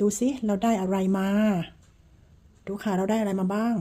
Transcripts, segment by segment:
ดูสิเราได้อะไรมา ดูค่ะเราได้อะไรมาบ้าง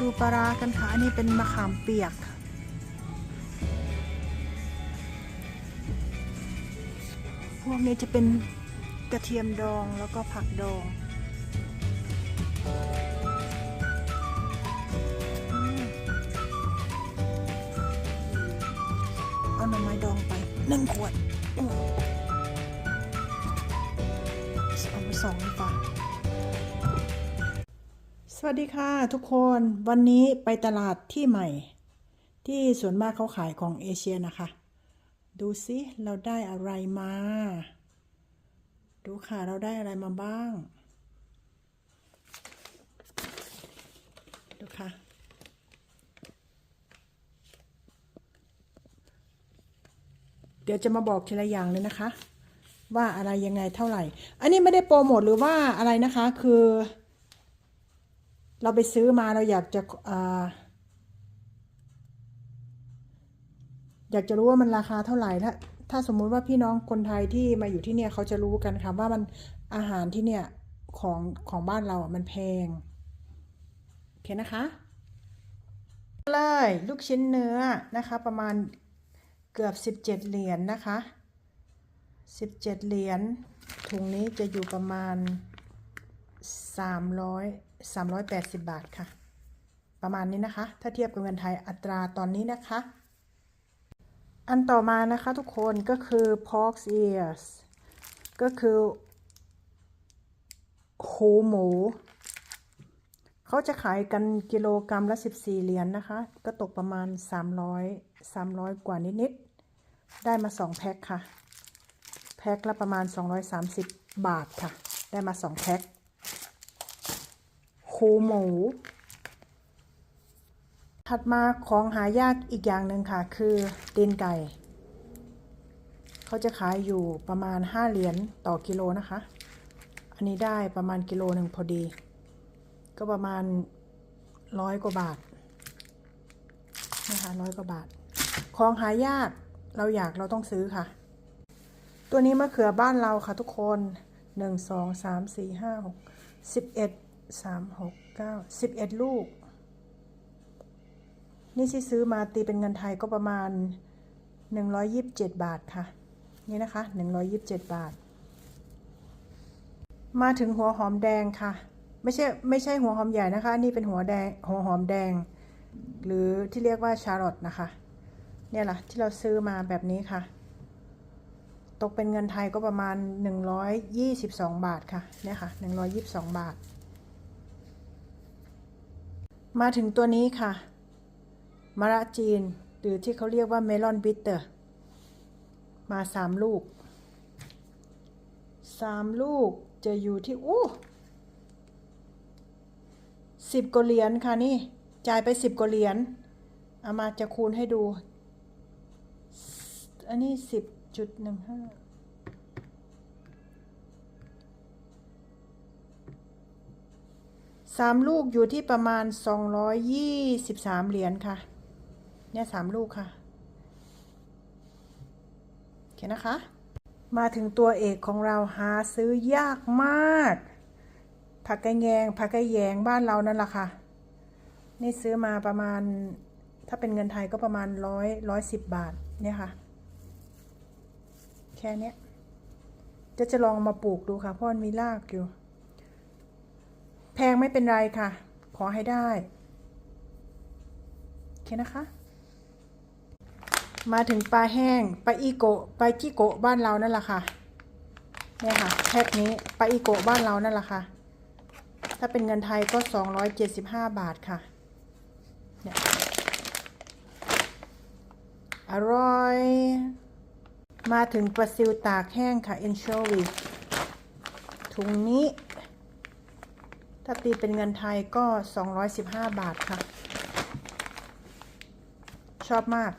ดูปลาร้ากันค่ะ อันนี้เป็นมะขามเปียก พวกนี้จะเป็นกระเทียมดองแล้วก็ผักดองเอาหน่อไม้ดองไปหนึ่งขวดเอาไปสองดีกว่า สวัสดีค่ะทุกคนวันนี้ไปตลาดที่ใหม่ ที่ส่วนมากเขาขายของเอเชียนะคะ ดูสิเราได้อะไรมา ดูค่ะเราได้อะไรมาบ้าง ดูค่ะ เดี๋ยวจะมาบอกทีละอย่างเลยนะคะ ว่าอะไรยังไงเท่าไหร่ อันนี้ไม่ได้โปรโมทหรือว่าอะไรนะคะคือ เราไปซื้อมาเราอยากจะอยากจะรู้ว่ามันราคาเท่าไหร่ถ้าถ้าสมมุติว่าพี่น้องคนไทยที่มาอยู่ที่เนี่ยเขาจะรู้กันค่ะว่ามันอาหารที่เนี่ยของของบ้านเราอะมันแพงโอเคนะคะเลยลูกชิ้นเนื้อนะคะ ประมาณเกือบ17เจ็ดเหรียญนนะคะ17เจ็ดเหรียญถุงนี้จะอยู่ประมาณ300 380 บาทค่ะ ประมาณนี้นะคะ ถ้าเทียบกับเงินไทยอัตราตอนนี้นะคะ อันต่อมานะคะทุกคนก็คือ pork ears ก็คือหูหมูเขาจะขายกันกิโลกรรัมละ 14 เหรียญนนะคะ ก็ตกประมาณ 300 300 กว่านิดๆ ได้มา 2 แพ็คค่ะ แพ็คละประมาณ 230 บาทค่ะ ได้มา 2 แพ็ค คูหมู ถัดมาของหายากอีกอย่างหนึ่งค่ะ คือตีนไก่ เขาจะขายอยู่ประมาณ 5 เหรียญต่อกิโลนะคะ อันนี้ได้ประมาณกิโลหนึ่งพอดี ก็ประมาณร้อยกว่าบาทนะคะร้อยกว่าบาท ของหายากเราอยากเราต้องซื้อค่ะ ตัวนี้มะเขือบ้านเราค่ะทุกคนหนึ่งสองสามสี่ห้าหกสิบเอ็ด 1 2 3 4 5 6 11 3 6 9 11ลูก นี่ที่ซื้อมาตีเป็นเงินไทยก็ประมาณ127บเจ็ดบาทค่ะ นี่นะคะ127บาท มาถึงหัวหอมแดงค่ะ ไม่ใช่ไม่ใช่หัวหอมใหญ่นะคะ นี่เป็นหัวแดงหัวหอมแดง หรือที่เรียกว่าชาร์ลอตนะคะ เนี่ยแหละที่เราซื้อมาแบบนี้ค่ะตกเป็นเงินไทยก็ประมาณ 122 บาทค่ะ เนี่ยค่ะ 122 บาท มาถึงตัวนี้ค่ะมะระจีน หรือที่เขาเรียกว่าเมลอนบิตเตอร์ มา3ลูก3ลูกจะอยู่ที่อู้สิบกว่าเหรียญค่ะนี่ จ่ายไปสิบกว่าเหรียญเอามาจะคูณให้ดู อันนี้สิบจุดหนึ่งห้า สามลูกอยู่ที่ประมาณสองร้อยยี่สิบสามเหรียญค่ะ เนี่ยสามลูกค่ะโอเคนะคะ มาถึงตัวเอกของเราหาซื้อยากมาก ผักกระแยงผักกระแยงบ้านเรานั่นแหละค่ะ นี่ซื้อมาประมาณ ถ้าเป็นเงินไทยก็ประมาณร้อยร้อยสิบบาท เนี่ยค่ะ แค่เนี้ยจะจะลองมาปลูกดูค่ะเพราะมันมีรากอยู่ แพงไม่เป็นไรค่ะ ขอให้ได้ โอเคนะคะ มาถึงปลาแห้งปลาอีโกะปลาจิโกะบ้านเรานั่นแหละค่ะเนี่ยค่ะแพ็คนี้ปลาอีโกะบ้านเรานั่นแหละค่ะ ถ้าเป็นเงินไทยก็ 275 บาทค่ะเนี่ยอร่อย มาถึงปลาซิวตากแห้งค่ะ anchovy ถุงนี้ ถ้าตีเป็นเงินไทยก็ 215 บาทค่ะ ชอบมาก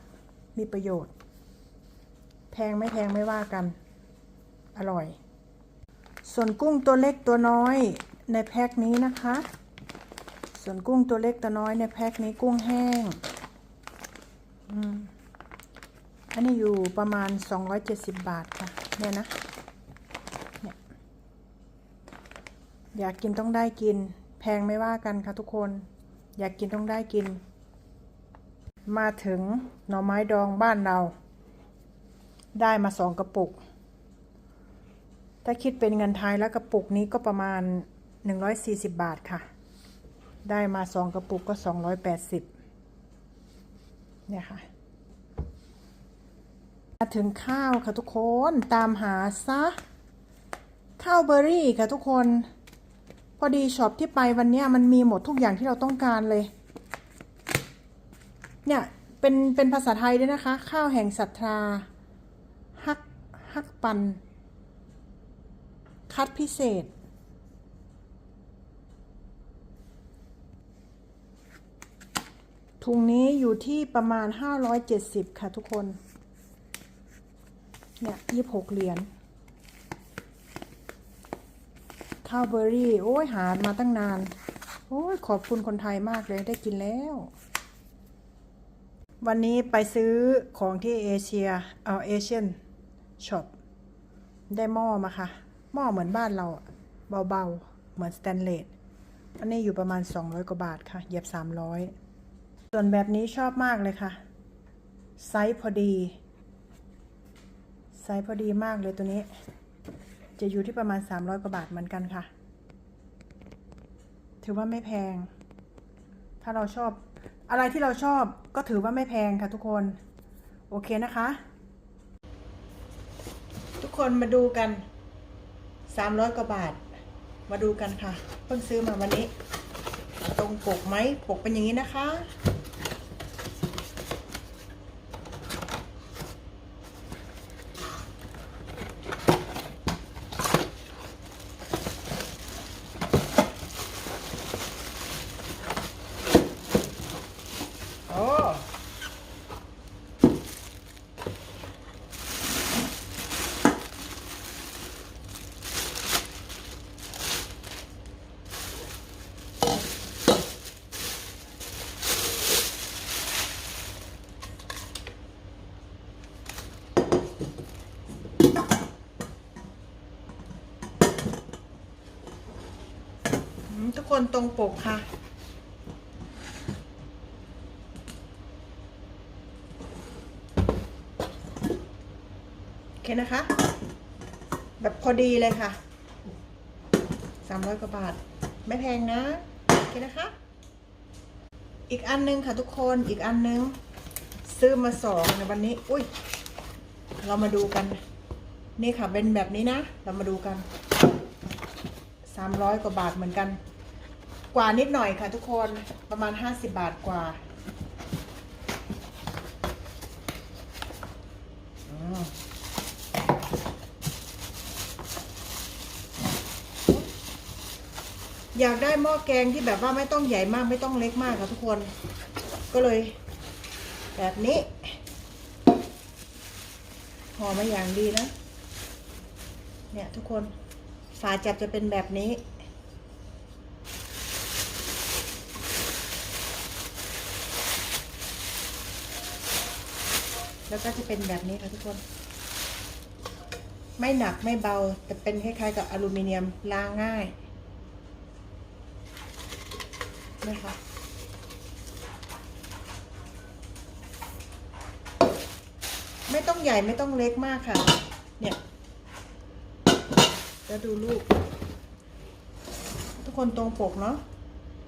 มีประโยชน์ แพงไม่แพงไม่ว่ากัน อร่อย ส่วนกุ้งตัวเล็กตัวน้อยในแพ็คนี้นะคะ ส่วนกุ้งตัวเล็กตัวน้อยในแพ็คนี้กุ้งแห้งอันนี้อยู่ประมาณ 270 บาทค่ะ เนี่ยนะ เนี่ย อยากกินต้องได้กิน แพงไม่ว่ากันค่ะทุกคน อยากกินต้องได้กิน มาถึงหน่อไม้ดองบ้านเรา ได้มาสองกระปุก ถ้าคิดเป็นเงินไทยแล้วกระปุกนี้ก็ประมาณ 140 บาทค่ะ ได้มาสองกระปุกก็ 280เนี่ยค่ะมาถึงข้าวค่ะทุกคนตามหาซะข้าวเบอร์รี่ค่ะทุกคน พอดีช็อปที่ไปวันนี้มันมีหมดทุกอย่างที่เราต้องการเลย เนี่ยเป็นเป็นภาษาไทยด้วยนะคะ ข้าวแห่งศรัทธาฮักฮักปัน คัดพิเศษ ถุงนี้อยู่ที่ประมาณ 570 ค่ะทุกคน เนี่ย 26 เหรียญ ข้าวเบอร์รี่ โอ้ยหามาตั้งนาน โอ้ยขอบคุณคนไทยมากเลยได้กินแล้ว วันนี้ไปซื้อของที่เอเชียเอาเอเชียนช็อปได้หม้อมาค่ะ หม้อเหมือนบ้านเราเบาๆ เหมือนสแตนเลสอันนี้อยู่ประมาณ 200 กว่าบาทค่ะเหยียบ 300 ส่วนแบบนี้ชอบมากเลยค่ะ ไซส์พอดี ไซส์พอดีมากเลยตัวนี้ จะอยู่ที่ประมาณ 300 กว่าบาทเหมือนกันค่ะ ถือว่าไม่แพง ถ้าเราชอบ อะไรที่เราชอบก็ถือว่าไม่แพงค่ะทุกคน โอเคนะคะ ทุกคนมาดูกัน 300 กว่าบาท มาดูกันค่ะ เพิ่งซื้อมาวันนี้ ตรงปกไหมปกเป็นอย่างนี้นะคะ คนตรงปกค่ะ โอเคนะคะ แบบพอดีเลยค่ะสามร้อยกว่าบาท ไม่แพงนะ โอเคนะคะ อีกอันนึงค่ะทุกคน อีกอันนึง ซื้อมาสองในวันนี้ อุ้ย เรามาดูกัน นี่ค่ะเป็นแบบนี้นะ เรามาดูกันสามร้อยกว่าบาทเหมือนกัน กว่านิดหน่อยค่ะทุกคนประมาณห้าสิบบาทกว่าอ๋ออยากได้หม้อแกงที่แบบว่าไม่ต้องใหญ่มากไม่ต้องเล็กมากค่ะทุกคน ก็เลย แบบนี้ห่อมาอย่างดีนะ เนี่ยทุกคนฝาจับจะเป็นแบบนี้ แล้วก็จะเป็นแบบนี้ค่ะทุกคน ไม่หนักไม่เบา แต่เป็นคล้ายๆกับอลูมิเนียมล้างง่ายนะคะไม่ต้องใหญ่ไม่ต้องเล็กมากค่ะ เนี่ยแล้วดูลูก ทุกคนตรงปกเนาะ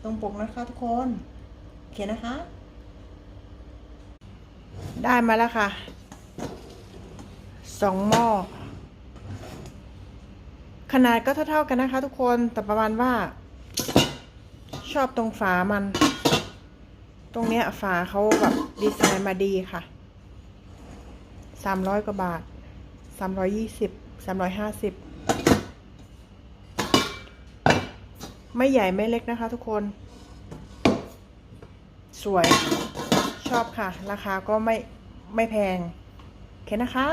ตรงปกนะคะทุกคน โอเคนะคะ ได้มาแล้วค่ะสองหม้อ ขนาดก็เท่าๆกันนะคะ ทุกคน แต่ประมาณว่า ชอบตรงฝามัน ตรงเนี้ยฝาเขาแบบดีไซน์มาดีค่ะสามร้อยกว่าบาทสามร้อยยี่สิบสามร้อยห้าสิบไม่ใหญ่ไม่เล็กนะคะทุกคน สวย ชอบค่ะ ราคาก็ไม่ไม่แพง โอเคนะคะ